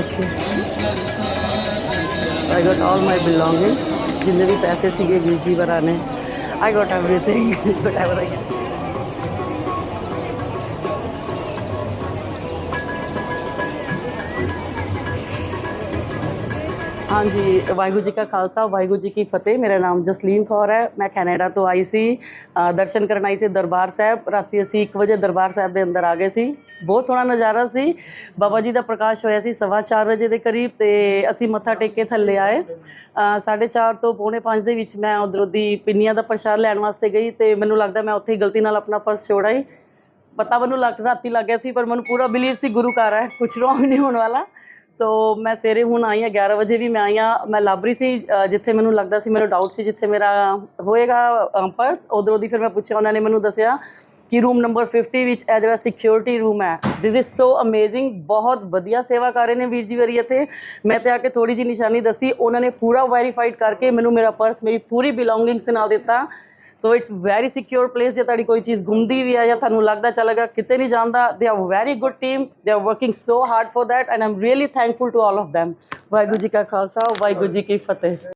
ਦੇਖੋ I got all my belongings ਜਿੰਨੇ ਵੀ ਪੈਸੇ ਸੀਗੇ ਵੀਰ ਜੀ ਵਰਾਂ ਨੇ I got everything whatever I ਹਾਂਜੀ ਵਾਹਿਗੁਰੂ ਜੀ ਕਾ ਖਾਲਸਾ ਵਾਹਿਗੁਰੂ ਜੀ ਕੀ ਫਤਿਹ। ਮੇਰਾ ਨਾਮ ਜਸਲੀਨ ਕੌਰ ਹੈ। ਮੈਂ ਕੈਨੇਡਾ ਤੋਂ ਆਈ ਸੀ। ਦਰਸ਼ਨ ਕਰਨ ਆਈ ਸੀ ਦਰਬਾਰ ਸਾਹਿਬ। ਰਾਤੀ ਅਸੀਂ 1 ਵਜੇ ਦਰਬਾਰ ਸਾਹਿਬ ਦੇ ਅੰਦਰ ਆ ਗਏ ਸੀ। ਬਹੁਤ ਸੋਹਣਾ ਨਜ਼ਾਰਾ ਸੀ। ਬਾਬਾ ਜੀ ਦਾ ਪ੍ਰਕਾਸ਼ ਹੋਇਆ ਸੀ ਸਵਾ ਚਾਰ ਵਜੇ ਦੇ ਕਰੀਬ ਤੇ ਅਸੀਂ ਮੱਥਾ ਟੇਕ ਕੇ ਥੱਲੇ ਆਏ। ਅ, ਸਾਢੇ ਚਾਰ ਤੋਂ ਪੌਣੇ 5 ਦੇ ਵਿੱਚ ਮੈਂ ਉਧਰੋਂ ਦੀ ਪਿੰਨੀਆਂ ਦਾ ਪ੍ਰਸ਼ਾਦ ਲੈਣ ਵਾਸਤੇ ਗਈ ਤੇ ਮੈਨੂੰ ਲੱਗਦਾ ਮੈਂ ਉੱਥੇ ਹੀ ਗਲਤੀ ਨਾਲ ਆਪਣਾ ਪਰਸ ਛੋੜ ਆਈ ਪਤਾ ਮੈਨੂੰ ਲੱਗ ਰਾਤੀ ਲੱਗ ਗਿਆ ਸੀ ਪਰ ਮੈਨੂੰ ਪੂਰਾ ਬਿਲੀਵ ਸੀ ਗੁਰੂ ਘਰ ਹੈ। ਕੁਝ ਰੋਂਗ ਨਹੀਂ ਹੋਣ ਵਾਲਾ। ਸੋ ਮੈਂ ਸਵੇਰੇ ਹੁਣ ਆਈ ਹਾਂ 11 ਵਜੇ ਵੀ ਮੈਂ ਆਈ ਹਾਂ। ਮੈਂ ਲੱਭ ਰਹੀ ਸੀ ਜਿੱਥੇ ਮੈਨੂੰ ਲੱਗਦਾ ਸੀ, ਮੈਨੂੰ ਡਾਊਟ ਸੀ ਜਿੱਥੇ ਮੇਰਾ ਹੋਏਗਾ ਪਰਸ ਉਧਰੋਂ ਦੀ ਫਿਰ ਮੈਂ ਪੁੱਛਿਆ, ਉਹਨਾਂ ਨੇ ਮੈਨੂੰ ਦੱਸਿਆ ਕਿ ਰੂਮ ਨੰਬਰ 50 ਵਿੱਚ ਇਹ ਜਿਹੜਾ ਸਿਕਿਉਰਿਟੀ ਰੂਮ ਹੈ ਥਿਸ ਇਜ਼ ਸੋ ਅਮੇਜ਼ਿੰਗ ਬਹੁਤ ਵਧੀਆ ਸੇਵਾ ਕਰ ਰਹੇ ਨੇ ਵੀਰ ਜੀ ਵਰੀ ਇੱਥੇ। ਮੈਂ ਤੇ ਆ ਕੇ ਥੋੜੀ ਜੀ ਨਿਸ਼ਾਨੀ ਦੱਸੀ, ਉਹਨਾਂ ਨੇ ਪੂਰਾ ਵੈਰੀਫਾਈਡ ਕਰਕੇ ਮੈਨੂੰ ਮੇਰਾ ਪਰਸ ਮੇਰੀ ਪੂਰੀ ਬਿਲੋਂਗਿੰਗਸ ਨਾਲ ਦਿੱਤਾ। So it's very secure place ਜੇ ਤੁਹਾਡੀ ਕੋਈ ਚੀਜ਼ ਗੁੰਮਦੀ ਵੀ ਆ ਜਾਂ ਤੁਹਾਨੂੰ ਲੱਗਦਾ ਚਲੇਗਾ ਕਿਤੇ ਨਹੀਂ ਜਾਂਦਾ they are very good team they are working so hard for that and I'm really thankful to all of them. Waheguru ji ਕਾ ਖਾਲਸਾ, ਵਾਹਿਗੁਰੂ ਜੀ ਕੀ ਫਤਿਹ।